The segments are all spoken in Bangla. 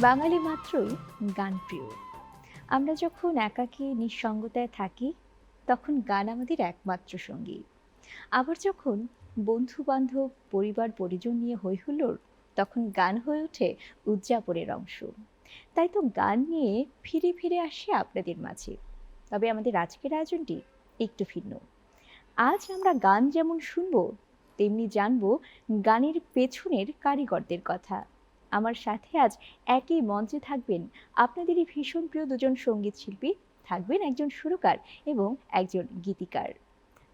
বাঙালি মাত্রই গান প্রিয় আমরা যখন একাকী নিঃসঙ্গতায় থাকি, তখন গান আমাদের একমাত্র সঙ্গী। আবার যখন বন্ধু বান্ধব পরিবার, পরিজন নিয়ে হই হুল্লোড় তখন গান হয়ে ওঠে উদযাপনের অংশ। তাই তো গান নিয়ে ফিরে ফিরে আসে আপনাদের মাঝে। তবে আমাদের আজকের আয়োজনটি একটু ভিন্ন। আজ আমরা গান যেমন শুনব, তেমনি জানব গানের পেছনের কারিগরদের কথা। আমার সাথে আজ একই মঞ্চে থাকবেন। আপনাদেরই ভীষণ প্রিয় দুজন সংগীত শিল্পী থাকবেন একজন সুরকার এবং একজন গীতিকার।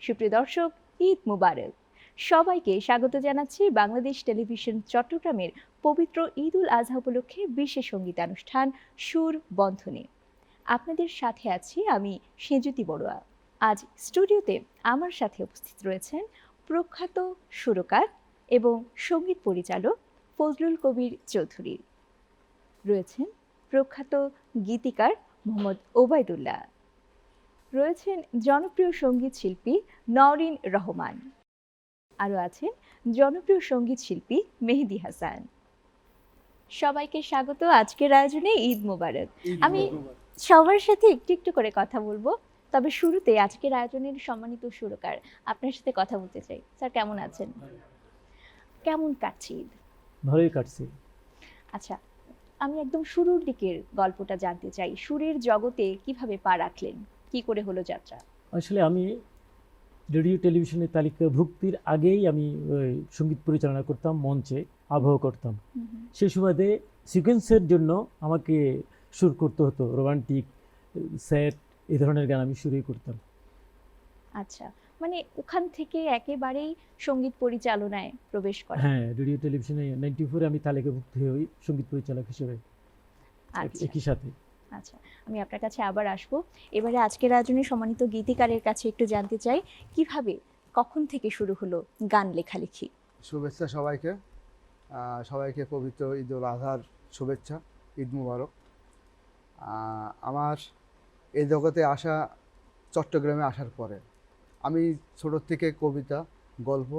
সুপ্রিয় দর্শক, ঈদ মুবারক। সবাইকে স্বাগত জানাচ্ছি বাংলাদেশ টেলিভিশন চট্টগ্রামের পবিত্র ঈদ উল আজহা উপলক্ষে বিশেষ সঙ্গীতানুষ্ঠান সুর বন্ধনে। আপনাদের সাথে আছি আমি সেজুতি বড়ুয়া। আজ স্টুডিওতে আমার সাথে উপস্থিত রয়েছেন প্রখ্যাত সুরকার এবং সংগীত পরিচালক ফজলুল কবির চৌধুরী রয়েছেন প্রখ্যাত গীতিকার মোহাম্মদ ওবায়দুল্লাহ। রয়েছেন জনপ্রিয় সংগীত শিল্পী নওরিন রহমান। আরও আছেন জনপ্রিয় সংগীত শিল্পী মেহেদি হাসান। সবাইকে স্বাগত আজকের আয়োজনে ঈদ মোবারক। আমি সবার সাথে একটু একটু করে কথা বলব তবে শুরুতে আজকের আয়োজনের সম্মানিত সুরকার আপনার সাথে কথা বলতে চাই। স্যার কেমন আছেন? কেমন কাটছে ঈদ? ভালোই কাটছে। আচ্ছা আমি একদম শুরুর দিকের গল্পটা জানতে চাই। সুরের জগতে কীভাবে পা রাখলেন? কি করে হলো যাত্রা? আসলে আমি রেডিও টেলিভিশনের তালিকাভুক্তির আগেই আমি ওই সংগীত পরিচালনা করতাম মঞ্চে আবহ করতাম। সেই সুবাদে সিকোয়েন্সের জন্য আমাকে সুর করতে হতো। রোমান্টিক স্যাড এই ধরনের গান আমি শুরুই করতাম। আচ্ছা মানে ওখান থেকে একেবারেই সংগীত পরিচালনায় প্রবেশ করা। হ্যাঁ রেডিও টেলিভিশনে নাইনটি ফোরে আমি তালিকাভুক্ত হই সংগীত পরিচালক হিসেবে। আচ্ছা। একই সাথে। আচ্ছা আমি আপনার কাছে আবার আসব। এবারে আজকের আয়োজনে সম্মানিত গীতিকারের কাছে একটু জানতে চাই কীভাবে কখন থেকে শুরু হলো গান লেখালেখি? শুভেচ্ছা সবাইকে। সবাইকে পবিত্র ঈদ উল আজহার শুভেচ্ছা ঈদ মুবারক। আমার এই জগতে আসা চট্টগ্রামে আসার পরে আমি ছোটোর থেকে কবিতা গল্প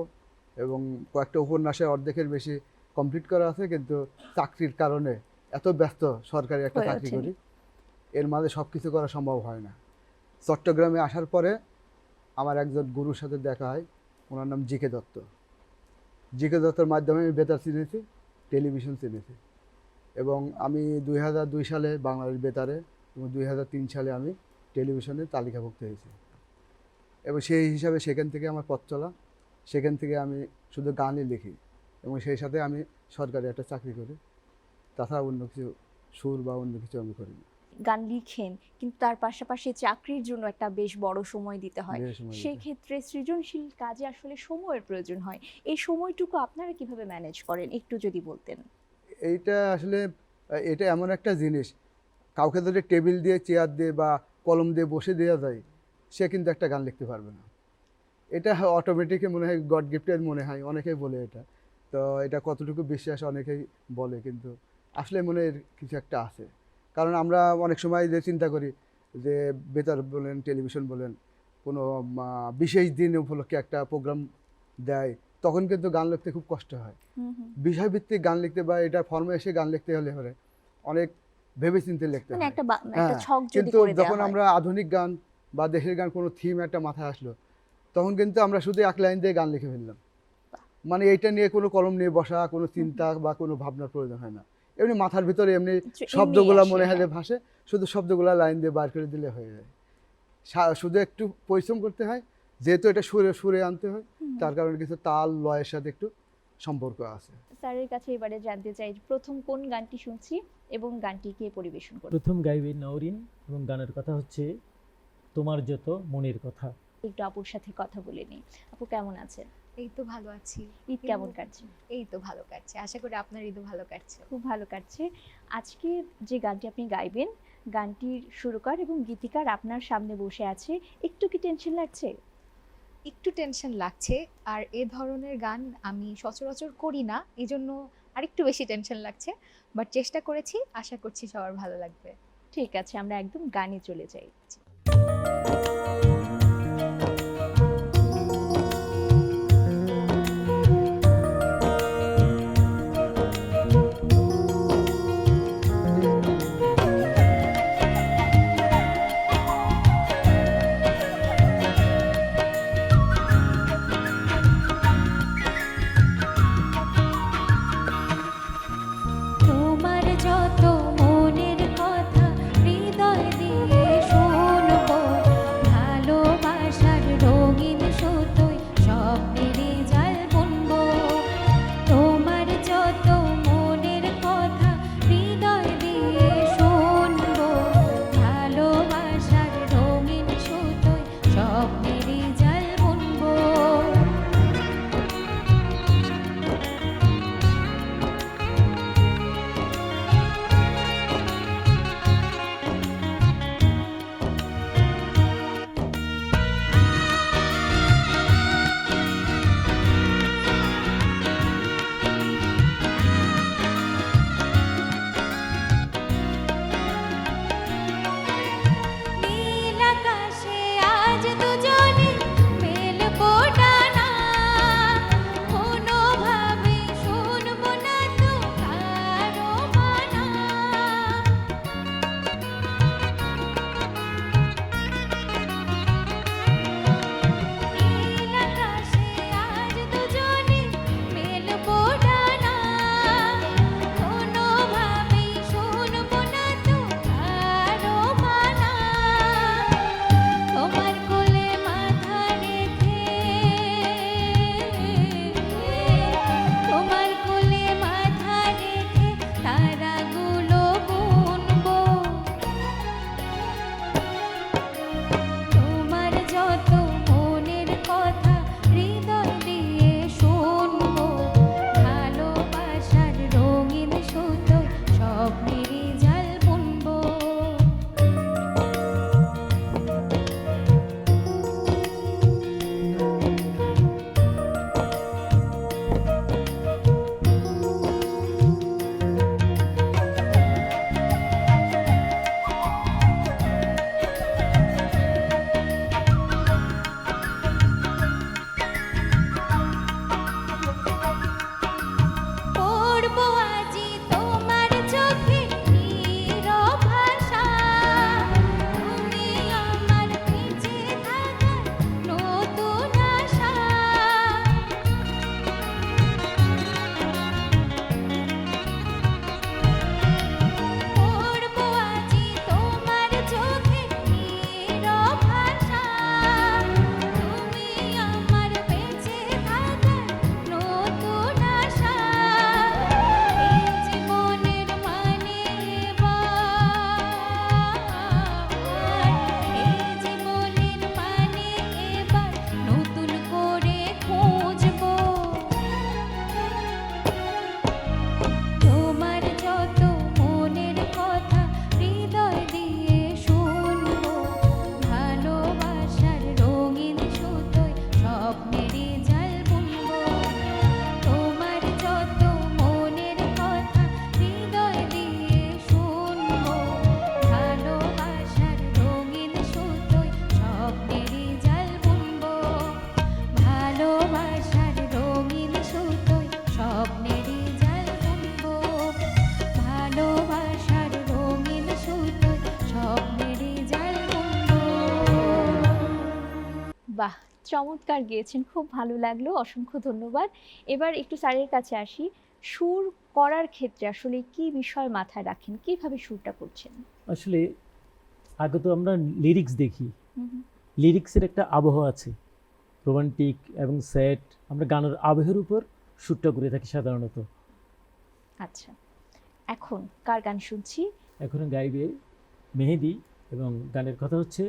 এবং কয়েকটা উপন্যাসের অর্ধেকের বেশি কমপ্লিট করা আছে কিন্তু চাকরির কারণে এত ব্যস্ত সরকারি একটা চাকরি করি এর মাঝে সব কিছু করা সম্ভব হয় না। চট্টগ্রামে আসার পরে আমার একজন গুরুর সাথে দেখা হয় ওনার নাম জিকে দত্ত। জিকে দত্তর মাধ্যমে আমি বেতার চিনেছি টেলিভিশন চিনেছি এবং আমি দুই হাজার দুই সালে বাংলাদেশ বেতারে এবং দুই হাজার তিন সালে আমি টেলিভিশনে তালিকাভুক্ত হয়েছি। এবং সেই হিসাবে সেখান থেকে আমার পথ চলা সেখান থেকে আমি শুধু গানই লিখি এবং সেই সাথে আমি সরকারি একটা চাকরি করি। তাছাড়া অন্য কিছু সুর বা অন্য কিছু আমি করি না। গান লিখেন কিন্তু তার পাশাপাশি চাকরির জন্য একটা বেশ বড় সময় দিতে হয়। সেই ক্ষেত্রে সৃজনশীল কাজে আসলে সময়ের প্রয়োজন হয়। এই সময়টুকু আপনারা কীভাবে ম্যানেজ করেন একটু যদি বলতেন। এইটা আসলে এটা এমন একটা জিনিস কাউকে যদি টেবিল দিয়ে চেয়ার দিয়ে বা কলম দিয়ে বসে দেওয়া যায় সে কিন্তু একটা গান লিখতে পারবে না। এটা অটোমেটিকই মনে হয় গড গিফটের মনে হয় অনেকেই বলে এটা। তো এটা কতটুকু বিশ্বাস অনেকেই বলে কিন্তু আসলে মনে হয় কিছু একটা আছে। কারণ আমরা অনেক সময় যে চিন্তা করি যে বেতার বলেন টেলিভিশন বলেন কোনো বিশেষ দিন উপলক্ষে একটা প্রোগ্রাম দেয় তখন কিন্তু গান লিখতে খুব কষ্ট হয়। বিষয়ভিত্তিক গান লিখতে বা এটা ফর্মে এসে গান লিখতে হলে হলে অনেক ভেবে চিন্তে লিখতে মানে হয়। হ্যাঁ, কিন্তু যখন আমরা আধুনিক গান বা দেশের গান কোনো থিম একটা মাথায় আসলো তখন কিন্তু আমরা শুধু এক লাইন দিয়ে গান লিখে ফেললাম। মানে এইটা নিয়ে কোনো কলম নিয়ে বসা কোনো চিন্তা বা কোনো ভাবনার প্রয়োজন হয় না। এমনি মাথার ভিতরে এমনি শব্দগুলা মনে হয় যে হ্যাঁ। ভাসে শুধু শব্দগুলা লাইন দিয়ে বার করে দিলে হয়ে যায়। শুধু একটু পরিশ্রম করতে হয় যেহেতু এটা সুরে সুরে আনতে হয় তার কারণে কিছু তাল লয়ের সাথে একটু সম্পর্ক আছে। স্যারের কাছে এবারে জানতে চাই প্রথম কোন গানটি শুনছি এবং গানটি কে পরিবেশন করবে? প্রথম গাইবে নওরিন এবং গানের কথা হচ্ছে তোমার যত মনের কথা। একটু আপুর সাথে কথা বলে নিই। আপু কেমন আছেন? এই তো ভালো আছি। ঈদ কেমন কাটছে? এই তো ভালো কাটছে। আশা করি আপনার ঈদও ভালো কাটছে। খুব ভালো কাটছে। আজকে যে গানটি আপনি গাইবেন গানটির সুরকার এবং গীতিকার আপনার সামনে বসে আছে একটু কি টেনশন লাগছে? একটু টেনশন লাগছে। আর এ ধরনের গান আমি সচরাচর করি না এই জন্য আরেকটু বেশি টেনশন লাগছে। বাট চেষ্টা করেছি আশা করছি সবার ভালো লাগবে। ঠিক আছে আমরা একদম গানে চলে যাই। চমৎকার গেয়েছেন খুব ভালো লাগল অসংখ্য ধন্যবাদ। এবার একটু স্যারের কাছে আসি সুর করার ক্ষেত্রে আসলে কি বিষয় মাথায় রাখেন কীভাবে সুরটা করছেন? আসলে আগে তো আমরা লিরিক্স দেখি। লিরিক্সের একটা আবহ আছে রোমান্টিক এবং স্যাড আমরা গানের আবহের উপর সুরটা করে থাকি সাধারণত। আচ্ছা এখন কার গান শুনছি? এখন গাইবে মেহেদি এবং গানের কথা হচ্ছে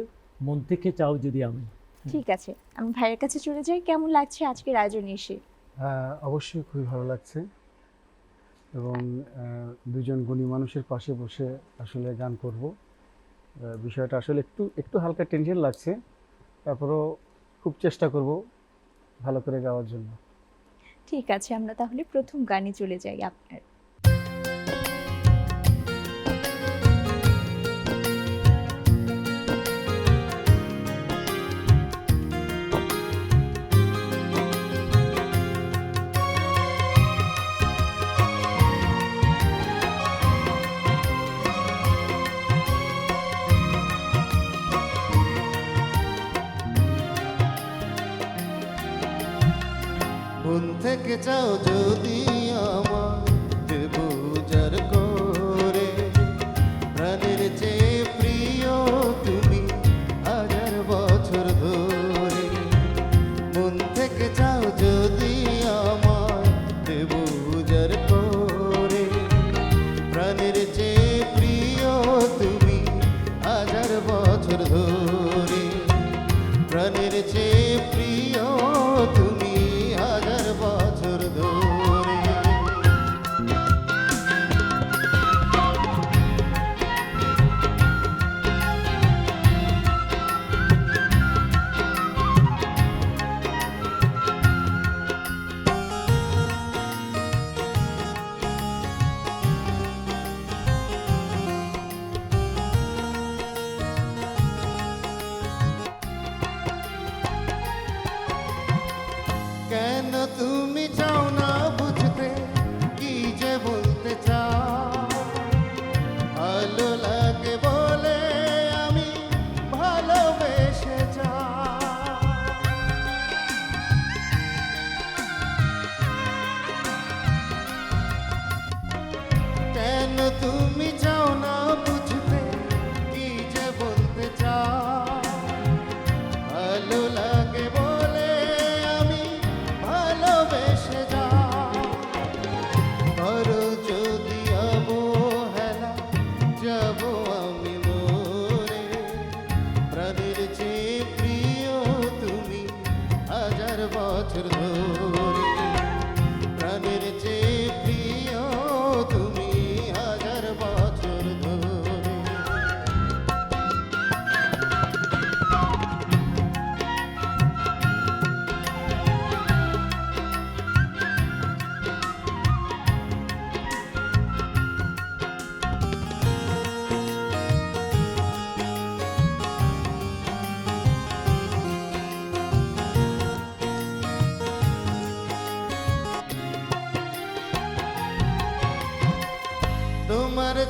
মন থেকে চাও যদি আমি। ঠিক আছে আমি ভাইয়ের কাছে চলে যাই কেমন লাগছে আজকের আয়োজনে এসে? হ্যাঁ অবশ্যই খুবই ভালো লাগছে। এবং দুজন গুণী মানুষের পাশে বসে আসলে গান করব। বিষয়টা আসলে একটু একটু হালকা টেনশন লাগছে। তারপরেও খুব চেষ্টা করব ভালো করে গাওয়ার জন্য। ঠিক আছে আমরা তাহলে প্রথম গানে চলে যাই আপনার। চাও যদি আমার উজার করে। প্রাণের চেয়ে প্রিয় তুমি হাজার বছর ধরে। মন থেকে চাও যদি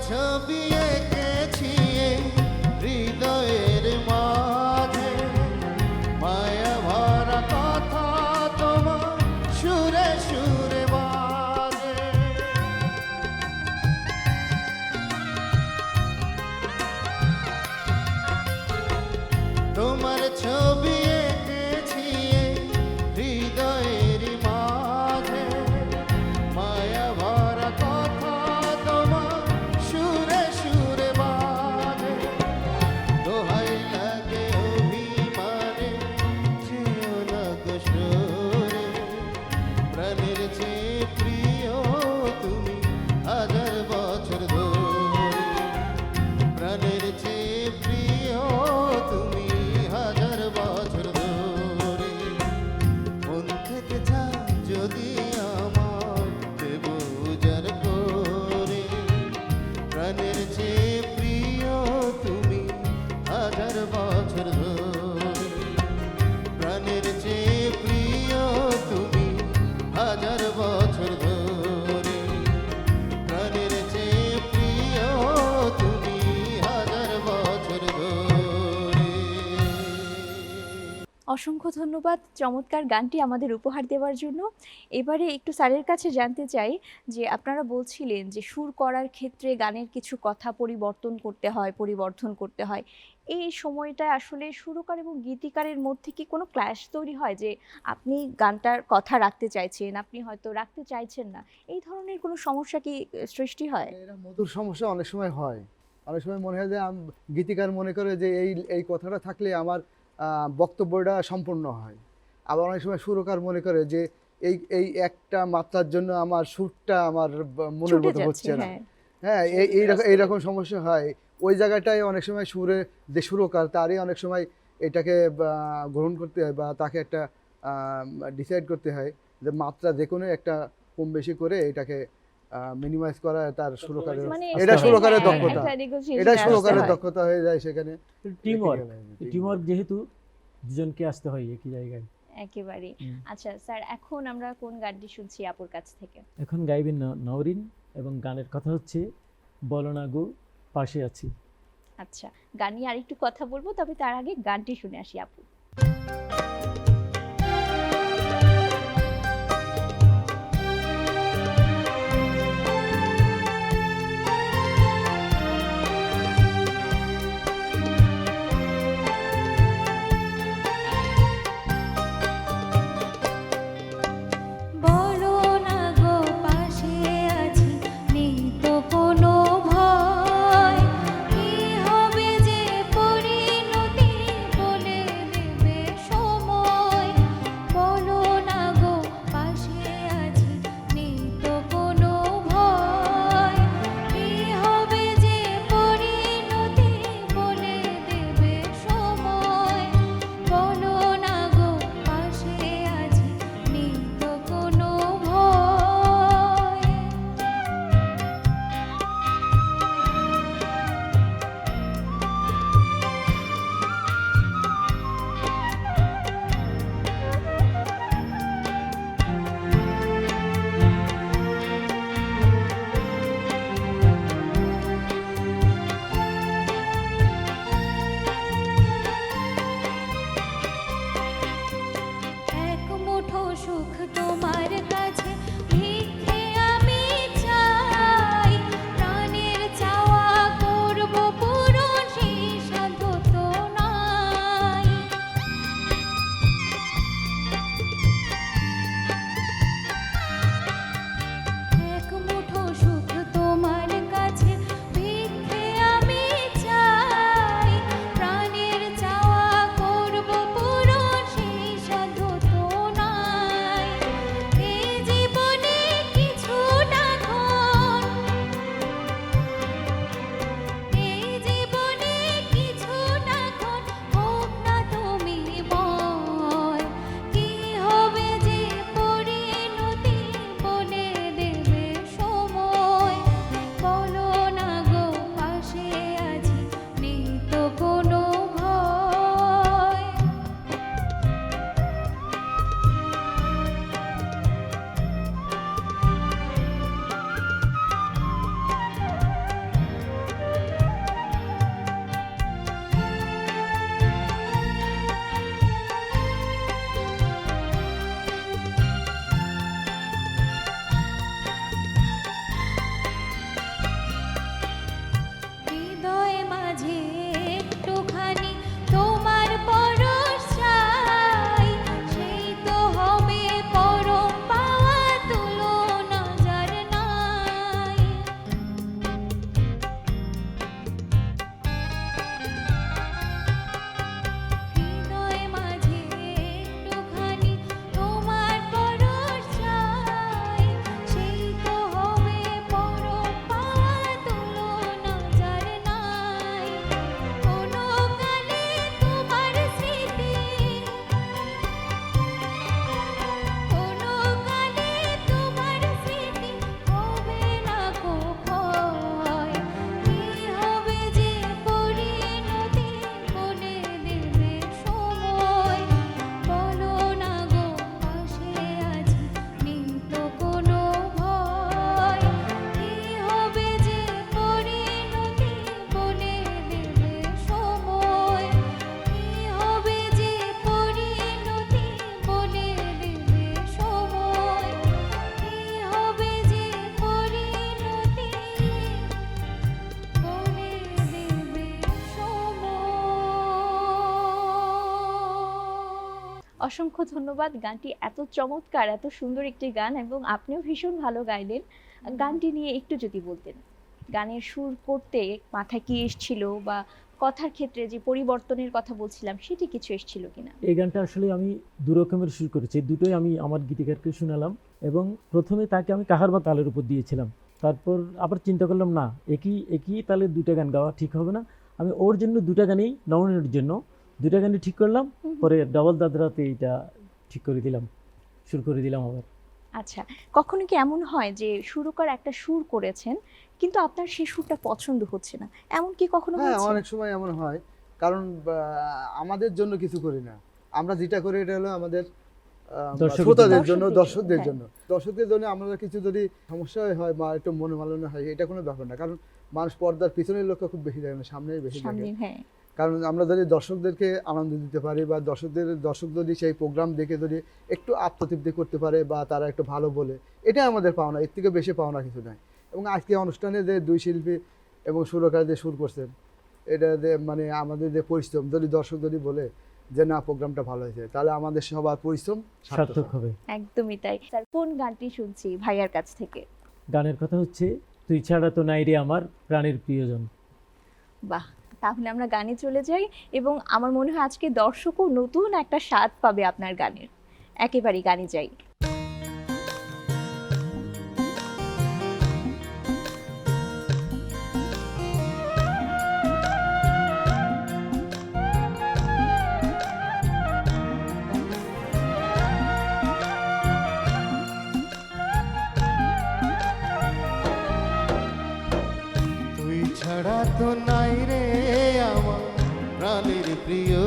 champion. অসংখ্য ধন্যবাদ। চমৎকার গানটি আমাদের উপহার দেওয়ার জন্য। এবারে একটু স্যারের কাছে জানতে চাই যে আপনারা বলছিলেন যে সুর করার ক্ষেত্রে গানের কিছু কথা পরিবর্তন করতে হয়, পরিবর্ধন করতে হয়। এই সময়টা আসলে সুরকার এবং গীতিকারের মধ্যে কি কোনো ক্ল্যাশ তৈরি হয়? যে আপনি গানটার কথা রাখতে চাইছেন, আপনি হয়তো রাখতে চাইছেন না। এই ধরনের কোনো সমস্যা কি সৃষ্টি হয়? মধুর সমস্যা অনেক সময় হয়। অনেক সময় মনে হয় যে গীতিকার মনে করে যে এই এই কথাটা থাকলে আমার বক্তব্যটা সম্পূর্ণ হয়। আবার অনেক সময় সুরকার মনে করে যে এই এই একটা মাত্রার জন্য আমার সুরটা আমার মনের মতো হচ্ছে না। হ্যাঁ। হ্যাঁ এই এইরকম এইরকম সমস্যা হয়। ওই জায়গাটায় অনেক সময় সুরে যে সুরকার তারই অনেক সময় এটাকে গ্রহণ করতে হয় বা তাকে একটা ডিসাইড করতে হয় যে মাত্রা যে কোনো একটা কম বেশি করে এটাকে মিনিমাইজ করা তার সুরকারের মানে এটা হ্যাঁ, সুরকারের হ্যাঁ, দক্ষতা। এটা সুরকারের দক্ষতা হয়ে যায় সেখানে। টিম ওয়ার্ক টিম ওয়ার্ক যেহেতু দুজনকে আসতে হয় একই জায়গায়। একেবারেই। হুম। আচ্ছা স্যার এখন আমরা কোন গানটি শুনছি আপুর কাছ থেকে? এখন গাইবেন নওরিন এবং গানের কথা হচ্ছে বলো না পাশে আছি। আচ্ছা গান নিয়ে আরেকটু কথা বলব তবে তার আগে গানটি শুনে আসি আপু। অসংখ্য ধন্যবাদ। গানটি এত চমৎকার এত সুন্দর একটি গান এবং আপনিও ভীষণ ভালো গাইলেন। গানটি নিয়ে একটু যদি বলতেন গানের সুর করতে মাথায় কি এসছিল বা কথার ক্ষেত্রে যে পরিবর্তনের কথা বলছিলাম সেটি কিছু এসছিল কিনা? এই গানটা আসলে আমি দু রকমের সুর করেছি দুটোই আমি আমার গীতিকারকে শোনালাম এবং প্রথমে তাকে আমি কাহার বা তালের উপর দিয়েছিলাম। তারপর আবার চিন্তা করলাম না একই একই তালে দুটো গান গাওয়া ঠিক হবে না। আমি ওর জন্য দুটো গানেই নমনের জন্য। দুটো গানই ঠিক করলাম পরে ডবল দাদরাতে এইটা ঠিক করে দিলাম শুরু করে দিলাম আবার। আচ্ছা কখনো কি এমন হয় যে শুরু করা একটা সুর করেছেন কিন্তু আপনার সেই সুরটা পছন্দ হচ্ছে না? এমন কি কখনো হ্যাঁ অনেক সময় এমন হয় কারণ আমাদের জন্য কিছু করি না। আমরা যেটা করি এটা হলো আমাদের দর্শকদের শ্রোতাদের জন্য। দর্শকদের দর্শকদের জন্য, দর্শকদের জন্য আমরা কিছু যদি সমস্যা হয় বা একটু মনোমালিন্য হয় এটা কোনো ব্যাপার না। কারণ মানুষ পর্দার পিছনের লোককে খুব বেশি থাকে না সামনেই বেশি হ্যাঁ। কারণ আমরা যদি দর্শকদেরকে আনন্দ দিতে পারি বা দর্শকদের দর্শক যদি সেই প্রোগ্রাম দেখে যদি একটু আত্মতৃপ্তি করতে পারে বা তারা একটু ভালো বলে এটাই আমাদের পাওনা এর থেকে বেশি পাওনা কিছু নাই। এবং আজকে অনুষ্ঠানে যে দুই শিল্পী এবং সুরকার যে সুর করছেন এটা যে মানে আমাদের যে পরিশ্রম যদি দর্শক যদি বলে যে না প্রোগ্রামটা ভালো হয়েছে তাহলে আমাদের সবার পরিশ্রম সার্থক। হবে। একদমই তাই। স্যার কোন গানটি শুনছি ভাইয়ার কাছ থেকে? গানের কথা হচ্ছে তুই ছাড়া তো নাই রে আমার প্রাণের প্রিয়জন। বাহ। তাহলে আমরা গানে চলে যাই এবং আমার মনে হয় আজকে দর্শকও নতুন একটা স্বাদ পাবে আপনার গানের। একেবারেই গানে যাই। প্রাণের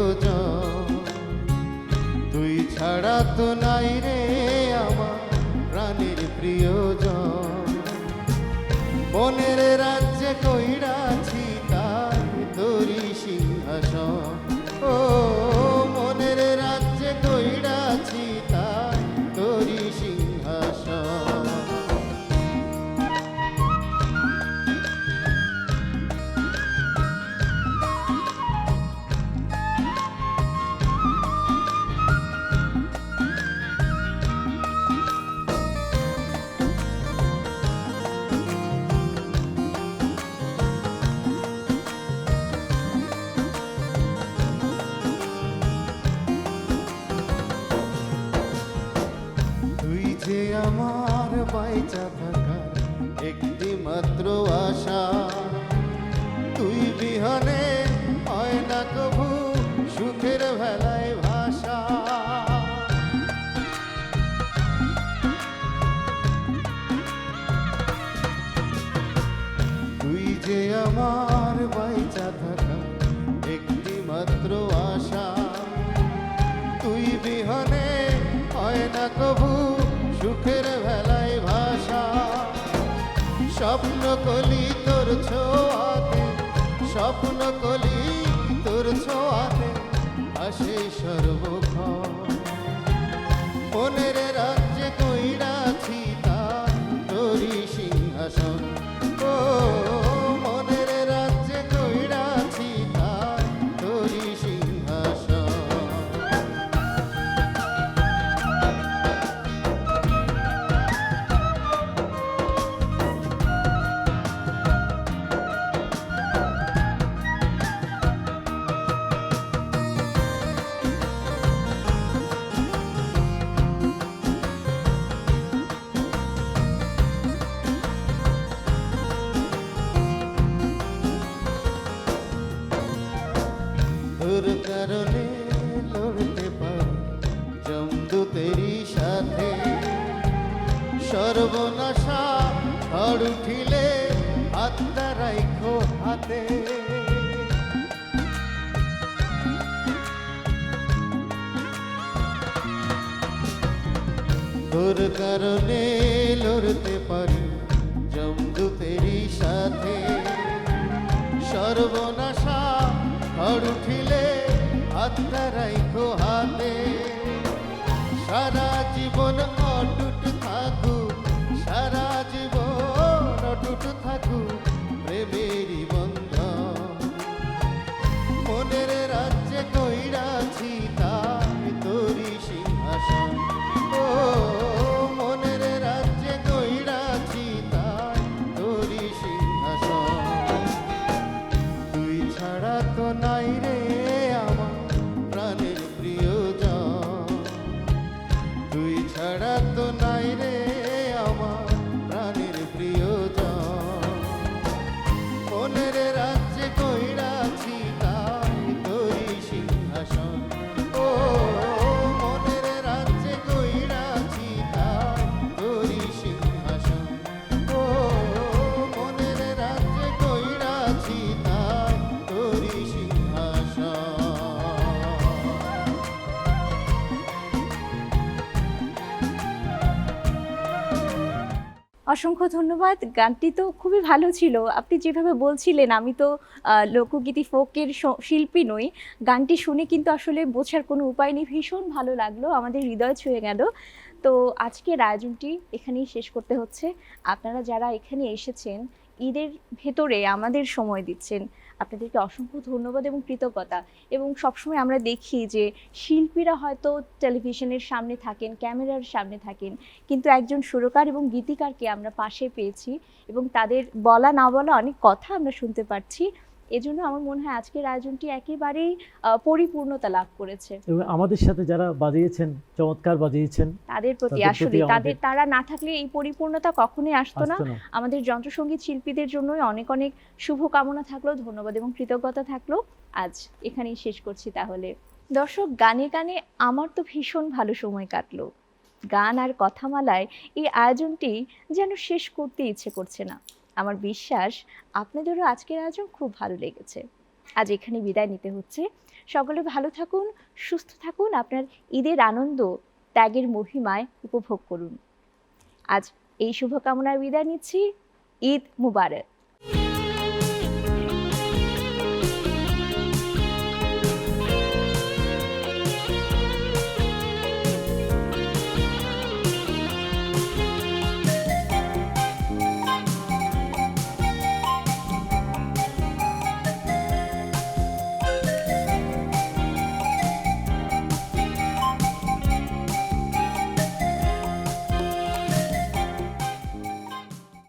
স্বপ্ন কলি তোর ছোঁয়াতে আসে সর্বক্ষণ কারণে লড়তে পারি জমদূতেরই সাথে। সর্বনাশা হর উঠিলে আত্মারাই হাতে। সারা জীবন অটুট থাকু সারা জীবন অটুট থাকুক। অসংখ্য ধন্যবাদ। গানটি তো খুবই ভালো ছিল। আপনি যেভাবে বলছিলেন, আমি তো লোকগীতি, ফোকের শিল্পী নই। গানটি শুনে কিন্তু আসলে বোঝার কোনো উপায় নেই। ভীষণ ভালো লাগল। আমাদের হৃদয় ছুঁয়ে গেল। তো আজকের আয়োজনটি এখানেই শেষ করতে হচ্ছে। আপনারা যারা এখানে এসেছেন, ঈদের ভেতরে আমাদের সময় দিচ্ছেন। আপনাদেরকে অসংখ্য ধন্যবাদ এবং কৃতজ্ঞতা। এবং সবসময় আমরা দেখি যে শিল্পীরা হয়তো টেলিভিশনের সামনে থাকেন, ক্যামেরার সামনে থাকেন, কিন্তু একজন সুরকার এবং গীতিকারকে আমরা পাশে পেয়েছি এবং তাদের বলা না বলা অনেক কথা আমরা শুনতে পারছি এজন্য আমার মনে হয় আজকের আয়োজনটি একেবারেই পরিপূর্ণতা লাভ করেছে। এবং আমাদের সাথে যারা বাজিয়েছেন চমৎকার বাজিয়েছেন তাদের প্রতি আসলে তাদের তারা না থাকলে এই পরিপূর্ণতা কখনোই আসতো না। আসতো না। আমাদের যন্ত্রসঙ্গীত শিল্পীদের জন্যই অনেক অনেক শুভকামনা থাকল ধন্যবাদ এবং কৃতজ্ঞতা থাকল। আজ এখানেই শেষ করছি তাহলে। দর্শক গানে গানে আমার তো ভীষণ ভালো সময় কাটলো। গান আর কথামালায় এই আয়োজনটি যেন শেষ করতে ইচ্ছে করছে না। আমার বিশ্বাস আপনাদেরও আজকের আয়োজন খুব ভালো লেগেছে। আজ এখানে বিদায় নিতে হচ্ছে। সকলে ভালো থাকুন, সুস্থ থাকুন, আপনার ঈদের আনন্দ ত্যাগের মহিমায় উপভোগ করুন। আজ এই শুভকামনায় বিদায় নিচ্ছি। ঈদ মুবারক।